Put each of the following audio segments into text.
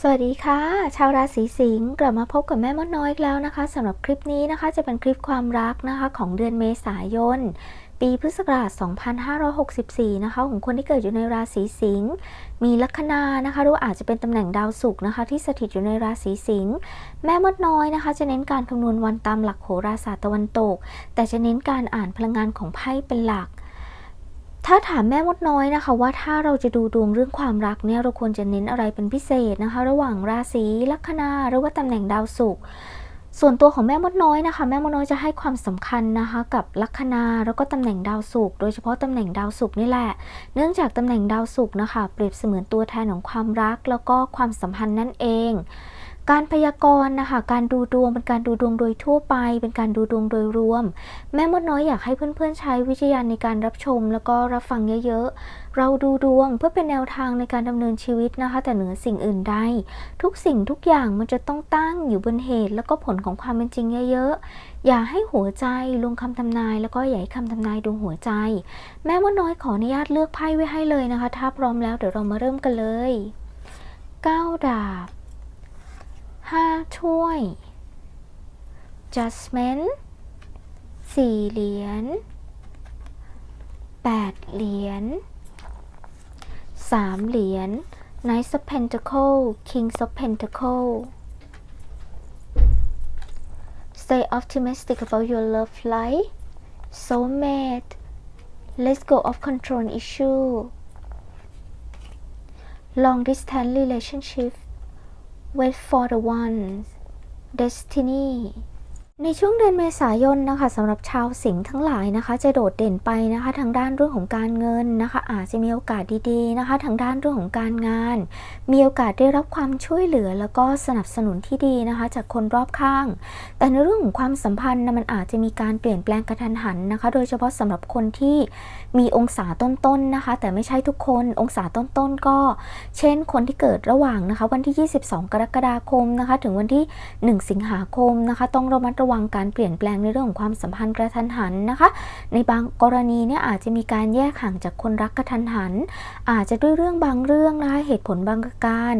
สวัสดีค่ะ ชาวราศีสิงห์กลับมาพบกับแม่มดน้อยอีกแล้วนะคะสำหรับคลิปนี้นะคะจะเป็นคลิปความรักนะคะของเดือนเมษายน ปีพุทธศักราช 2564 นะคะ ของคนที่เกิดอยู่ในราศีสิงห์มีลัคนานะคะหรือาอาจจะเป็นตำแหน่งดาวศุกร์นะคะ ที่สถิตอยู่ในราศีสิงห์แม่มดน้อยนะคะ จะเน้นการคำนวณวันตามหลักโหราศาสตร์ตะวันตก แต่จะเน้นการอ่านพลังงานของไพ่เป็นหลัก ถ้าถามแม่มดน้อยนะคะ ว่าถ้าเราจะดูดวงเรื่องความรักเนี่ยเราควรจะเน้นอะไรเป็นพิเศษนะคะ ระหว่างราศีลัคนาหรือว่าตำแหน่งดาวศุกร์ส่วนตัวของแม่มดน้อยนะคะ แม่มดน้อยจะให้ความสำคัญนะคะ กับลัคนาแล้วก็ตำแหน่งดาวศุกร์โดยเฉพาะตำแหน่งดาวศุกร์นี่แหละ เนื่องจากตำแหน่งดาวศุกร์นะคะ เปรียบเสมือนตัวแทนของความรักแล้วก็ความสัมพันธ์นั่นเอง การพยากรณ์นะคะ การดูดวงเป็นการดูดวงโดยทั่วไป เป็นการดูดวงโดยรวม แม่มดน้อยอยากให้เพื่อนๆใช้วิจารณในการรับชม แล้วก็รับฟังเยอะๆ เราดูดวงเพื่อเป็นแนวทางในการดำเนินชีวิตนะคะ แต่เหนือสิ่งอื่นใดทุกสิ่งทุกอย่างมันจะต้องตั้งอยู่บนเหตุ แล้วก็ผลของความเป็นจริงเยอะๆ อย่าให้หัวใจลงคำทำนาย แล้วก็อย่าให้คำทำนายดูหัวใจ แม่มดน้อยขออนุญาตเลือกไพ่ไว้ให้เลยนะคะ ถ้าพร้อมแล้วเดี๋ยวเรามาเริ่มกันเลยเก้าดาบ ห้าถ้วย judgment สี่เหรียญแปดเหรียญสามเหรียญ Knight of Pentacle King of Pentacle Stay optimistic about your love life soulmate Let's go of control issue long distance relationship wait for the one destiny ในช่วงเดือนเมษายนนะคะสำหรับชาวสิงห์ทั้งหลายนะคะ จะโดดเด่นไปนะคะ ทางด้านเรื่องของการเงินนะคะ อาจจะมีโอกาสดีๆนะคะ ทางด้านเรื่องของการงาน มีโอกาสได้รับความช่วยเหลือ แล้วก็สนับสนุนที่ดีนะคะ จากคนรอบข้าง แต่ในเรื่องของความสัมพันธ์นะมันอาจจะมีการเปลี่ยนแปลงกระทันหันนะคะ โดยเฉพาะสำหรับคนที่มีองศาต้นๆนะคะ แต่ไม่ใช่ทุกคนองศาต้นๆก็ เช่น คนที่เกิดระหว่างนะคะ วันที่ 22 กรกฎาคมนะคะ ถึงวันที่ 1 สิงหาคมนะคะ ต้องระมัดระวังการเปลี่ยนแปลงในเรื่องของความสัมพันธ์กระทันหันนะคะ ในบางกรณีเนี่ยอาจจะมีการแยกห่างจากคนรักกระทันหัน อาจจะด้วยเรื่องบางเรื่องนะคะเหตุผลบางประการ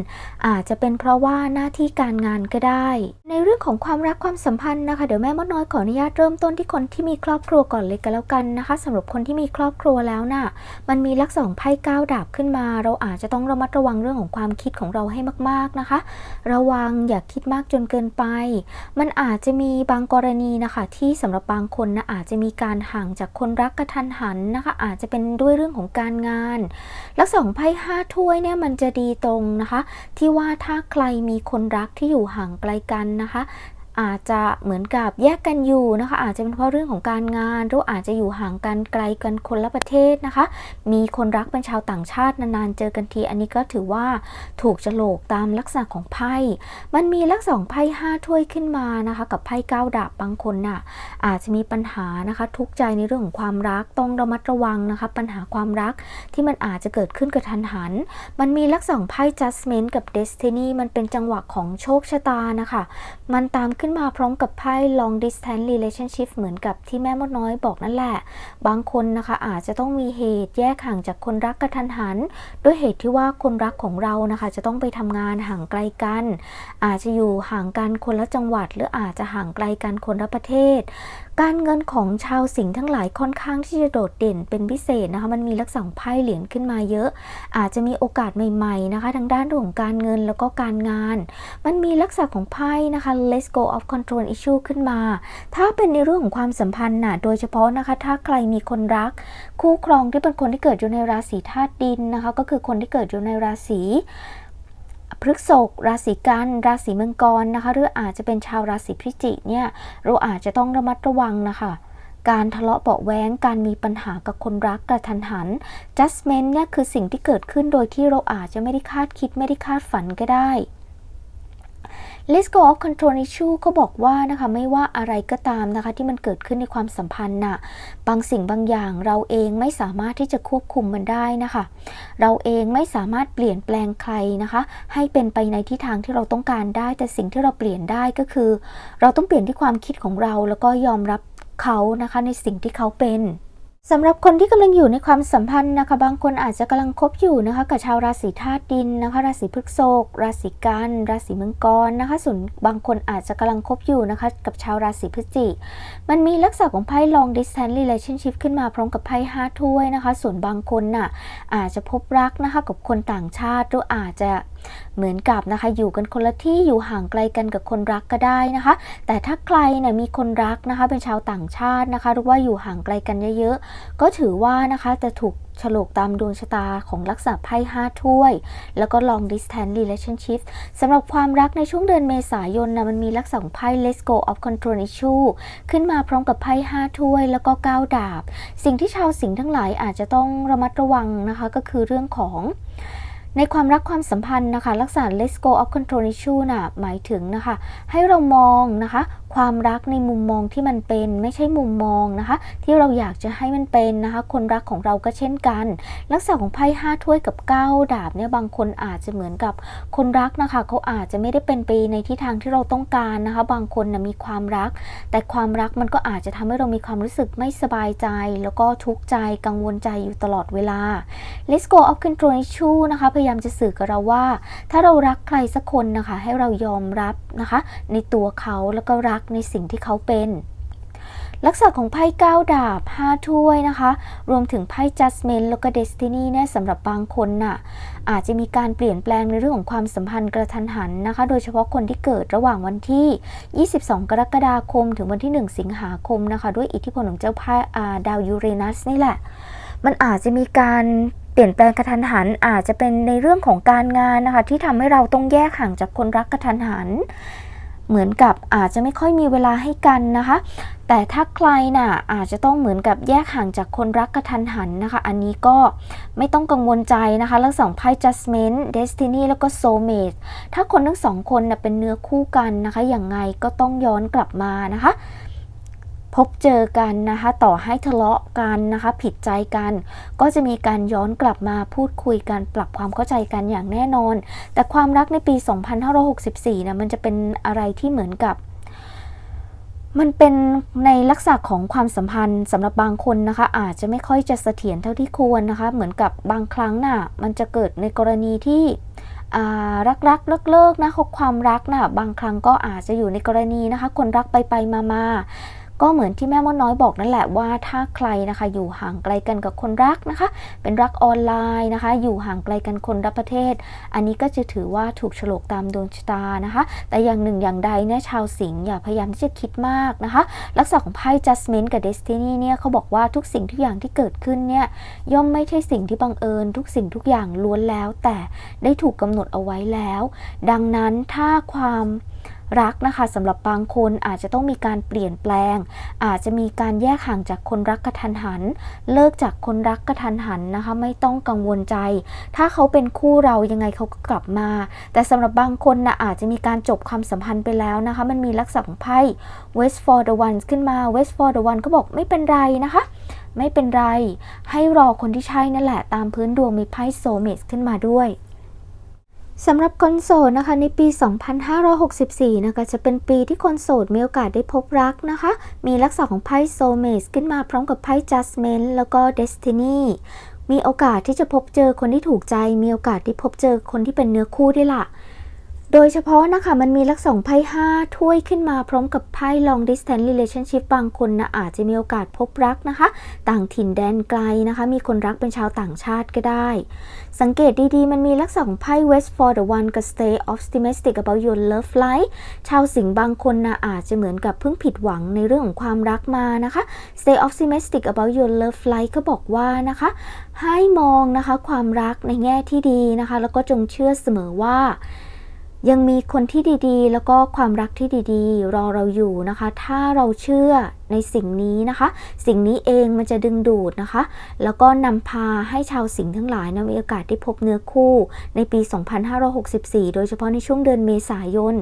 อาจจะเป็นเพราะว่าหน้าที่การงานก็ได้ ในเรื่องของความรักความสัมพันธ์นะคะ เดี๋ยวแม่มดน้อยขออนุญาตเริ่มต้นที่คนที่มีครอบครัวก่อนเลยกันแล้วกันนะคะสำหรับคนที่มีครอบครัวแล้วน่ะมันมีลักษณะของไพ่ก้าวดาบขึ้นมา เราอาจจะต้องระมัดระวังเรื่องของความคิดของเราให้มาก ๆนะคะ ระวังอย่าคิดมากจนเกินไป มันอาจจะมีบางางกรณีนะคะที่สำหรับบางคนนะอาจจะมีการห่างจากคนรักกระทันหันนะคะ อาจจะเป็นด้วยเรื่องของการงาน ลักษณะของไพ่ห้าถ้วยเนี่ยมันจะดีตรงนะคะ ที่ว่าถ้าใครมีคนรักที่อยู่ห่างไกลกันนะคะ อาจจะเหมือนกับแยกกันอยู่นะคะ อาจจะเป็นเพราะเรื่องของการงานหรืออาจจะอยู่ห่างกันไกลกันคนละประเทศนะคะ มีคนรักเป็นชาวต่างชาตินานๆเจอกันที อันนี้ก็ถือว่าถูกโลกตามลักษณะของไพ่ มันมีลักษณะของไพ่ห้าถ้วยขึ้นมานะคะ กับไพ่เก้าดาบบางคนน่ะอาจจะมีปัญหานะคะ ทุกใจในเรื่องของความรักต้องระมัดระวังนะคะ ปัญหาความรักที่มันอาจจะเกิดขึ้นกระทันหัน มันมีลักษณะของไพ่ judgment กับ destiny มันเป็นจังหวะของโชคชะตานะคะ มันตามขึ้นึ้นมาพร้อมกับไพ่ long distance relationship เหมือนกับที่แม่มดน้อยบอกนั่นแหละ บางคนนะคะอาจจะต้องมีเหตุแยกห่างจากคนรักกระทันหัน ด้วยเหตุที่ว่าคนรักของเรานะคะ จะต้องไปทำงานห่างไกลกัน อาจจะอยู่ห่างกันคนละจังหวัด หรืออาจจะห่างไกลกันคนละประเทศ การเงินของชาวสิงห์ทั้งหลายค่อนข้างที่จะโดดเด่นเป็นพิเศษนะคะ มันมีลักษณะไพ่เหรียญขึ้นมาเยอะ อาจจะมีโอกาสใหม่ ๆนะคะ ทางด้านเรื่องของการเงินแล้วก็การงาน มันมีลักษณะของไพ่นะคะ let's go of control issue ขึ้นมา ถ้าเป็นในเรื่องของความสัมพันธ์น่ะ โดยเฉพาะนะคะ ถ้าใครมีคนรัก คู่ครองที่เป็นคนที่เกิดอยู่ในราศีธาตุดินนะคะ ก็คือคนที่เกิดอยู่ในราศีพฤกษภราศีกัน ราศีมังกรนะคะ หรืออาจจะเป็นชาวราศีพิจิกเนี่ย เราอาจจะต้องระมัดระวังนะคะการทะเลาะเบาแว้ง การมีปัญหากับคนรักกระทันหัน judgment เนี่ยคือสิ่งที่เกิดขึ้นโดยที่เราอาจจะไม่ได้คาดคิดไม่ได้คาดฝันก็ได้ Let's go of control issue ก็บอกว่านะคะไม่ว่าอะไรก็ตามนะคะที่มันเกิดขึ้นในความสัมพันธ์น่ะบางสิ่งบางอย่างเราเองไม่สามารถที่จะควบคุมมันได้นะคะ เราเองไม่สามารถเปลี่ยนแปลงใครนะคะ ให้เป็นไปในทิศทางที่เราต้องการได้ แต่สิ่งที่เราเปลี่ยนได้ก็คือ เราต้องเปลี่ยนที่ความคิดของเราแล้วก็ยอมรับเขานะคะในสิ่งที่เขาเป็น สำหรับคนที่กำลังอยู่ในความสัมพันธ์นะคะ บางคนอาจจะกำลังคบอยู่นะคะ กับชาวราศีธาตุดินนะคะ ราศีพฤษภราศีกันราศีมังกรนะคะ ส่วนบางคนอาจจะกำลังคบอยู่นะคะ กับชาวราศีพฤศจิกมันมีลักษณะของไพ่ long distance relationship ขึ้นมาพร้อมกับไพ่ห้าถ้วยนะคะ ส่วนบางคนน่ะอาจจะพบรักนะคะ กับคนต่างชาติหรืออาจจะ เหมือนกับนะคะอยู่กันคนละที่อยู่ห่างไกลกันกับคนรักก็ได้นะคะ แต่ถ้าใครเนี่ยมีคนรักนะคะ เป็นชาวต่างชาตินะคะ หรือว่าอยู่ห่างไกลกันเยอะๆ ก็ถือว่านะคะจะถูกฉลกตามดวงชะตาของลักษณะไพ่ห้าถ้วย แล้วก็ long distance relationship สำหรับความรักในช่วงเดือนเมษายนนะมันมีลักษณะของไพ่ let's go of control issue ขึ้นมาพร้อมกับไพ่ห้าถ้วย แล้วก็เก้าดาบ สิ่งที่ชาวสิงห์ทั้งหลายอาจจะต้องระมัดระวังนะคะ ก็คือเรื่องของ ในความรักความสัมพันธ์นะคะลักษณะ let's go of control issue น่ะหมายถึงนะคะ ให้เรามองนะคะ ความรักในมุมมองที่มันเป็นไม่ใช่มุมมองนะคะ ที่เราอยากจะให้มันเป็นนะคะ คนรักของเราก็เช่นกัน ลักษณะของไพ่ห้าถ้วยกับเก้าดาบเนี่ยบางคนอาจจะเหมือนกับคนรักนะคะเขาอาจจะไม่ได้เป็นไปในทิศทางที่เราต้องการนะคะ บางคนนะมีความรัก แต่ความรักมันก็อาจจะทำให้เรามีความรู้สึกไม่สบายใจ แล้วก็ทุกข์ใจกังวลใจอยู่ตลอดเวลา Let's go of control issue นะคะ พยายามจะสื่อกับเราว่า ถ้าเรารักใครสักคนนะคะ ให้เรายอมรับนะคะ ในตัวเขาแล้วก็รักในสิ่งที่เขาเป็น ลักษณะของไพ่ก้าดาบ 5 ถ้วยนะคะ รวมถึงไพ่ judgment แล้วก็ destiny เนี่ยสำหรับบางคนน่ะอาจจะมีการเปลี่ยนแปลงในเรื่องของความสัมพันธ์กระทันหันนะคะ โดยเฉพาะคนที่เกิดระหว่างวันที่ 22 กรกฎาคม ถึงวันที่ 1 สิงหาคมนะคะ ด้วยอิทธิพลของเจ้าไพ่ดาวยูเรนัสนี่แหละ มันอาจจะมีการเปลี่ยนแปลงกระทันหันอาจจะเป็นในเรื่องของการงานนะคะ ที่ทำให้เราต้องแยกห่างจากคนรักกระทันหัน เหมือนกับอาจจะไม่ค่อยมีเวลาให้กันนะคะ แต่ถ้าใครน่ะอาจจะต้องเหมือนกับแยกห่างจากคนรักกระทันหันนะคะ อันนี้ก็ไม่ต้องกังวลใจนะคะลักษณะของไพ่ judgment destiny แล้วก็ soulmate ถ้าคนทั้งสองคนน่ะเป็นเนื้อคู่กันนะคะ อย่างไงก็ต้องย้อนกลับมานะคะ พบเจอกันนะคะ ต่อให้ทะเลาะกันนะคะ ผิดใจกัน ก็จะมีการย้อนกลับมาพูดคุยกัน ปรับความเข้าใจกันอย่างแน่นอน แต่ความรักในปี 2564นะมันจะเป็นอะไรที่เหมือนกับมันเป็นในลักษณะของความสัมพันธ์สำหรับบางคนนะคะ อาจจะไม่ค่อยจะเสถียรเท่าที่ควรนะคะ เหมือนกับบางครั้งน่ะมันจะเกิดในกรณีที่รักรักเลิกเลิกๆนะความรักน่ะบางครั้งก็อาจจะอยู่ในกรณีนะคะ คนรักไปไปมามา ก็เหมือนที่แม่มดน้อยบอกนั่นแหละว่าถ้าใครนะคะอยู่ห่างไกลกันกับคนรักนะคะ เป็นรักออนไลน์นะคะ อยู่ห่างไกลกันคนรับประเทศ อันนี้ก็จะถือว่าถูกฉลกตามดวงชะตานะคะ แต่อย่างหนึ่งอย่างใดเนี่ยชาวสิงห์อย่าพยายามที่จะคิดมากนะคะ ลักษณะของไพ่ judgment กับ destiny เนี่ยเขาบอกว่าทุกสิ่งทุกอย่างที่เกิดขึ้นเนี่ยย่อมไม่ใช่สิ่งที่บังเอิญ ทุกสิ่งทุกอย่างล้วนแล้ว แต่ได้ถูกกำหนดเอาไว้แล้ว ดังนั้นถ้าความ รักนะคะสำหรับบางคนอาจจะต้องมีการเปลี่ยนแปลง อาจจะมีการแยกห่างจากคนรักกระทันหัน เลิกจากคนรักกระทันหันนะคะ ไม่ต้องกังวลใจ ถ้าเขาเป็นคู่เรายังไงเขาก็กลับมา แต่สำหรับบางคนนะอาจจะมีการจบความสัมพันธ์ไปแล้วนะคะ มันมีลักษณะของไพ่ West for the one ขึ้นมา West for the one ก็บอกไม่เป็นไรนะคะไม่เป็นไร ให้รอคนที่ใช่นั่นแหละ ตามพื้นดวงมีไพ่โซเม e ขึ้นมาด้วย สำหรับคนโสดนะคะในปี 2564 นะคะจะเป็นปีที่คนโสดมีโอกาสได้พบรักนะคะ มีลักษณะของไพ่โซเมสขึ้นมาพร้อมกับไพ่จัสเมนแล้วก็เดสตินีมีโอกาสที่จะพบเจอคนที่ถูกใจ มีโอกาสที่พบเจอคนที่เป็นเนื้อคู่ได้ละ โดยเฉพาะนะคะมันมีลักษณะของไพ่ห้าถ้วยขึ้นมาพร้อมกับไพ่ long distance relationship บางคนนะอาจจะมีโอกาสพบรักนะคะ ต่างถิ่นแดนไกลนะคะ มีคนรักเป็นชาวต่างชาติก็ได้ สังเกตดีๆ มันมีลักษณะของไพ่ west for the one กับ stay optimistic about your love life ชาวสิงห์บางคนนะอาจจะเหมือนกับเพิ่งผิดหวังในเรื่องของความรักมานะคะ stay optimistic about your love life ก็บอกว่านะคะ ให้มองนะคะความรักในแง่ที่ดีนะคะ แล้วก็จงเชื่อเสมอว่า ยังมีคนที่ดีๆ แล้วก็ความรักที่ดีๆ รอเราอยู่นะคะ ถ้าเราเชื่อในสิ่งนี้นะคะ สิ่งนี้เองมันจะดึงดูดนะคะ แล้วก็นำพาให้ชาวสิงห์ทั้งหลายนะมีโอกาสได้พบเนื้อคู่ ในปี 2564 โดยเฉพาะในช่วงเดือนเมษายน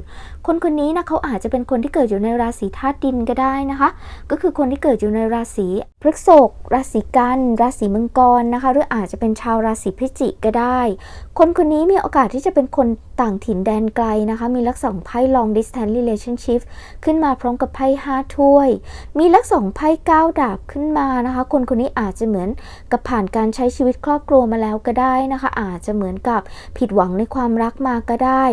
คนคนนี้นะเขาอาจจะเป็นคนที่เกิดอยู่ในราศีธาตุดินก็ได้นะคะ ก็คือคนที่เกิดอยู่ในราศีพฤษภราศีกันราศีมังกรนะคะ หรืออาจจะเป็นชาวราศีพิจิกก็ได้ คนคนนี้มีโอกาสที่จะเป็นคนต่างถิ่นแดนไกลนะคะ มีลักษณะไพ่ long distance relationship ขึ้นมาพร้อมกับไพ่ห้าถ้วยมีลักษณะของไพ่ก้าวดาบขึ้นมานะคะ คนคนนี้อาจจะเหมือนกับผ่านการใช้ชีวิตครอบครัวมาแล้วก็ได้นะคะ อาจจะเหมือนกับผิดหวังในความรักมาก็ได้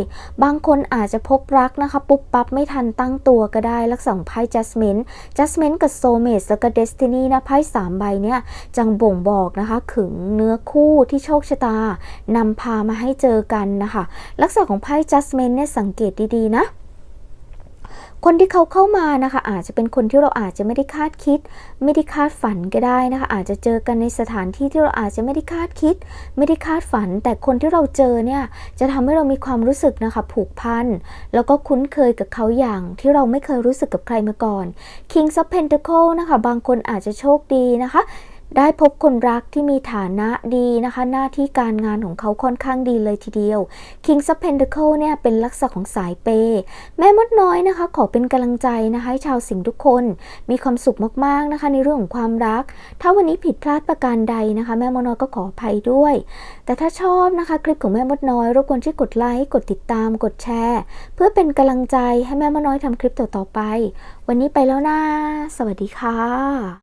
บางคนอาจจะพบรักนะคะ ปุ๊บปั๊บไม่ทันตั้งตัวก็ได้ ลักษณะของไพ่ Judgment Judgment กับ Soulmate แล้วก็ Destiny นะไพ่สามใบเนี่ยจังบ่งบอกนะคะถึงเนื้อคู่ที่โชคชะตานำพามาให้เจอกันนะคะ ลักษณะของไพ่ Judgment เนี่ยสังเกตดีๆนะ คนที่เขาเข้ามานะคะอาจจะเป็นคนที่เราอาจจะไม่ได้คาดคิด ไม่ได้คาดฝันก็ได้นะคะ อาจจะเจอกันในสถานที่ที่เราอาจจะไม่ได้คาดคิด ไม่ได้คาดฝัน แต่คนที่เราเจอเนี่ยจะทำให้เรามีความรู้สึกนะคะผูกพันแล้วก็คุ้นเคยกับเขาอย่างที่เราไม่เคยรู้สึกกับใครมาก่อน King of Pentacle นะคะ บางคนอาจจะโชคดีนะคะ ได้พบคนรักที่มีฐานะดีนะคะ หน้าที่การงานของเขาค่อนข้างดีเลยทีเดียว King of Pentacle เนี่ยเป็นลักษณะของสายเปย์แม่มดน้อยนะคะ ขอเป็นกำลังใจนะคะให้ชาวสิงห์ทุกคน มีความสุขมากๆนะคะ ในเรื่องของความรัก ถ้าวันนี้ผิดพลาดประการใดนะคะ แม่มดน้อยก็ขออภัยด้วย แต่ถ้าชอบนะคะ คลิปของแม่มดน้อยรบกวนช่วยกดไลค์กดติดตามกดแชร์ เพื่อเป็นกำลังใจให้แม่มดน้อยทำคลิปต่อๆไป วันนี้ไปแล้วนะสวัสดีค่ะ